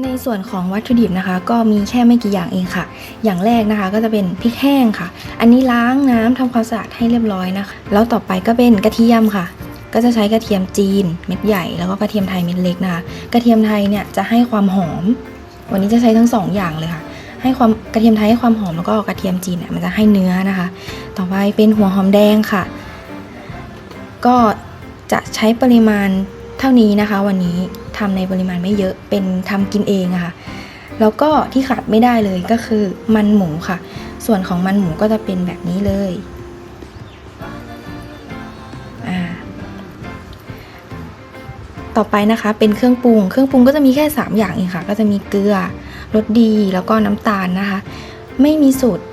ในส่วนของวัตถุดิบนะคะ ก็มีแค่ไม่กี่อย่างเองค่ะ อย่างแรกนะคะก็จะเป็นพริกแห้งค่ะ อันนี้ล้างน้ำทำความสะอาดให้เรียบร้อยนะคะ แล้วต่อไปก็เป็นกระเทียมค่ะ ก็จะใช้กระเทียมจีนเม็ดใหญ่แล้วก็กระเทียมไทยเม็ดเล็กนะคะ กระเทียมไทยเนี่ยจะให้ความหอม วันนี้จะใช้ทั้งสองอย่างเลยค่ะ ให้ความกระเทียมไทยให้ความหอมแล้วก็กระเทียมจีนเนี่ยมันจะให้เนื้อนะคะ ต่อไปเป็นหัวหอมแดงค่ะ ก็จะใช้ปริมาณเท่านี้นะคะ วันนี้ ทำในปริมาณไม่เยอะเป็นทำกินเองอะค่ะแล้วก็ที่ขาดไม่ได้เลยก็คือมันหมูค่ะ ส่วนของมันหมูก็จะเป็นแบบนี้เลยต่อไปนะคะเป็นเครื่องปรุง เครื่องปรุงก็จะมีแค่ 3 อย่างเองค่ะ ก็จะมีเกลือรสดีแล้วก็น้ำตาลนะคะ ไม่มีสูตร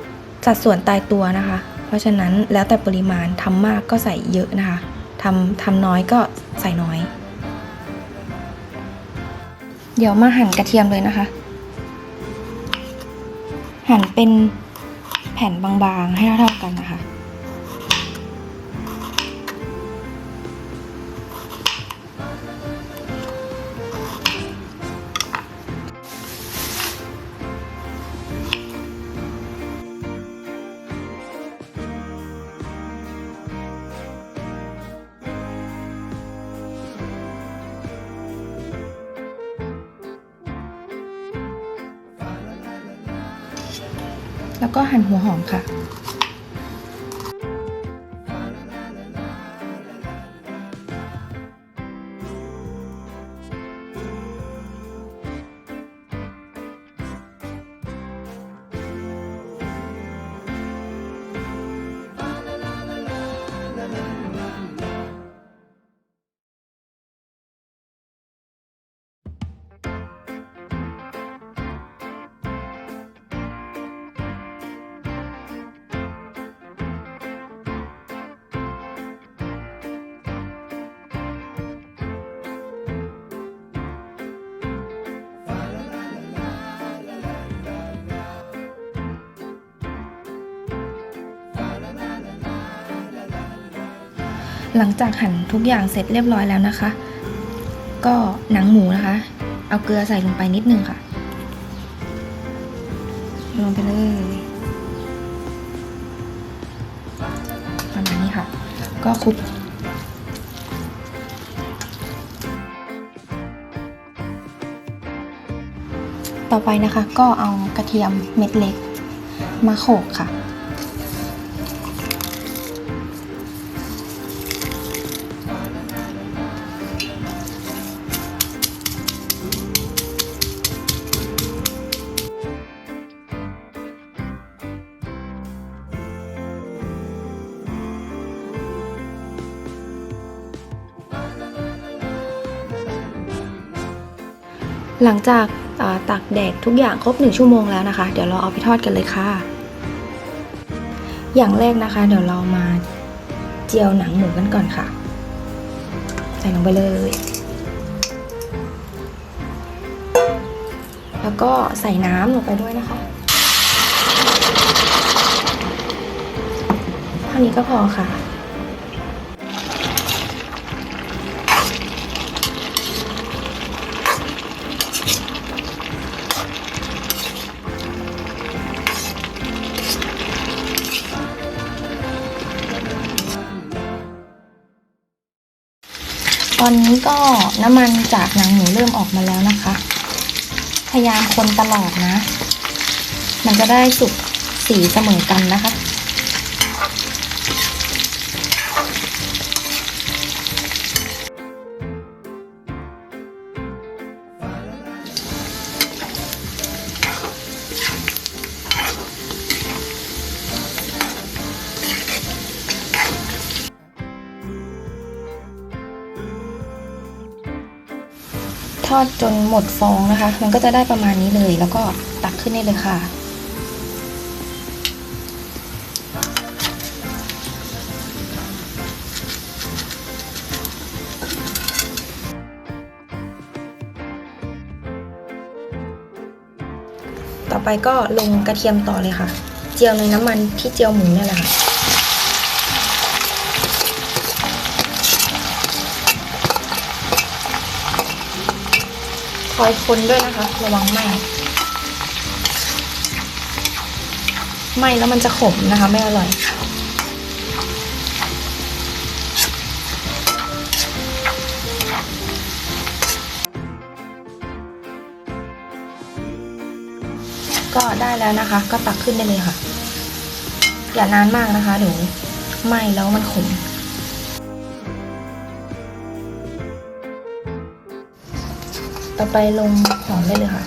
สัดส่วนตายตัวนะคะ เพราะฉะนั้นแล้วแต่ปริมาณทำมากก็ใส่เยอะนะคะทำทำน้อยก็ใส่น้อย เดี๋ยวมาหั่นกระเทียมเลยนะคะ หั่นเป็นแผ่นบางๆให้เท่าๆกันนะคะ แล้วก็หั่นหัวหอมค่ะ หลังจากหั่นทุกอย่างเสร็จเรียบร้อยแล้วนะคะ ก็หนังหมูนะคะ เอาเกลือใส่ลงไปนิดนึงค่ะ ลงไปเลยประมาณนี้ค่ะ ก็คลุกต่อไปนะคะก็เอากระเทียมเม็ดเล็กมาโขลกค่ะ หลังจากาตากแดดทุกอย่างครบหนึ่งชั่วโมงแล้วนะคะ เดี๋ยวเราเอาไปทอดกันเลยค่ะ อย่างแรกนะคะ เดี๋ยวเรามาเจียวหนังหมูกันก่อนค่ะ ใส่ลงไปเลย แล้วก็ใส่น้ำลงไปด้วยนะคะเท่านี้ก็พอค่ะ ตอนนี้ก็น้ำมันจากหนังหมูเริ่มออกมาแล้วนะคะ พยายามคนตลอดนะ มันจะได้สุกสีเสมอกันนะคะ ทอดจนหมดฟองนะคะ มันก็จะได้ประมาณนี้เลย แล้วก็ตักขึ้นได้เลยค่ะ ต่อไปก็ลงกระเทียมต่อเลยค่ะ เจียวในน้ำมันที่เจียวหมูนี่แหละค่ะ อยคนด้วยนะคะ ระวังไหมไหมแล้วมันจะขมนะคะ ไม่อร่อยก็ได้แล้วนะคะ ก็ตักขึ้นได้เลยค่ะ อย่านานมากนะคะเดี๋ยวไหมแล้วมันขม ต่อไปลงหอมได้เลยค่ะ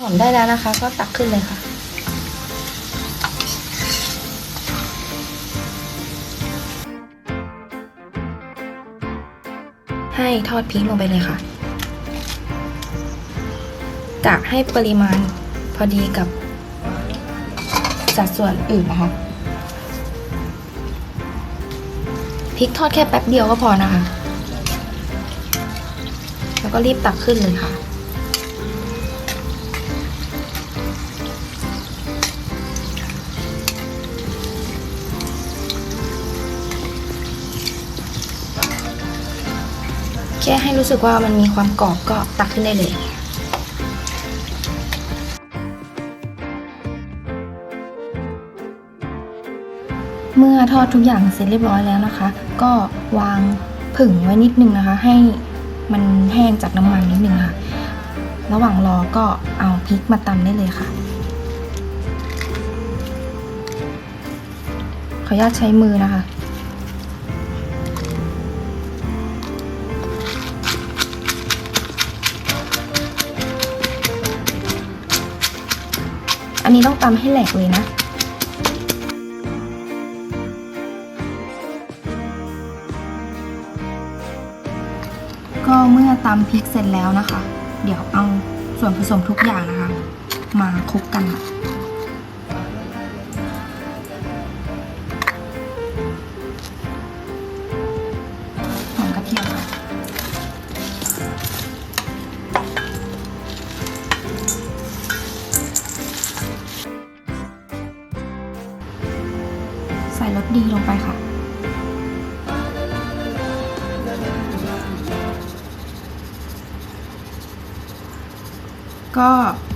หอมได้แล้วนะคะ ก็ตักขึ้นเลยค่ะ ให้ทอดพริกลงไปเลยค่ะกะให้ปริมาณพอดีกับสัดส่วนอื่นนะคะพริกทอดแค่แป๊บเดียวก็พอนะคะ แล้วก็รีบตักขึ้นเลยค่ะ ค่ให้รู้สึกว่ามันมีความกรอบก็ตักขึ้นได้เลยเมื่อทอดทุกอย่างเสร็จเรียบร้อยแล้วนะคะ ก็วางผึ่งไว้นิดนึงนะคะ ให้มันแห้งจากน้ำมันนิดนึงค่ะ ระหว่างรอก็เอาพริกมาตำได้เลยค่ะ ขออนุญาตใช้มือนะคะ อันนี้ต้องตำให้แหลกเลยนะ ก็เมื่อตำพริกเสร็จแล้วนะคะ เดี๋ยวเอาส่วนผสมทุกอย่างนะคะ มาคลุกกันค่ะ ก็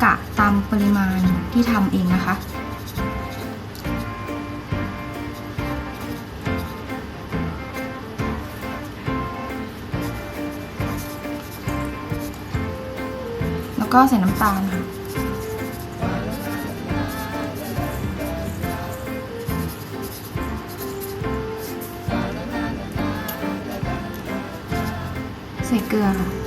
กะตามปริมาณที่ทำเองนะคะ แล้วก็ใส่น้ำตาลค่ะใส่เกลือค่ะ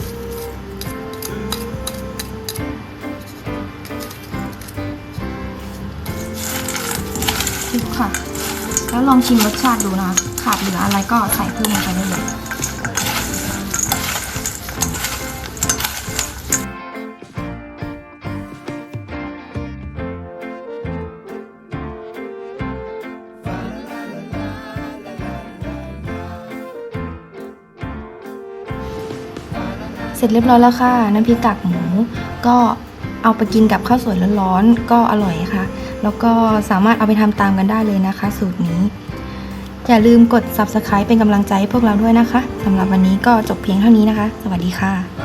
ค่ะ แล้วลองชิมรสชาติดูนะคะ ขาดเหลืออะไรก็ใส่เพิ่มลงไปได้เลยเสร็จเรียบร้อยแล้วค่ะ น้ำพริกกากหมูก็ เอาไปกินกับข้าวสวยร้อนๆก็อร่อยค่ะ แล้วก็สามารถเอาไปทำตามกันได้เลยนะคะ สูตรนี้ อย่าลืมกด subscribe เป็นกำลังใจให้พวกเราด้วยนะคะสำหรับวันนี้ก็จบเพียงเท่านี้นะคะ สวัสดีค่ะ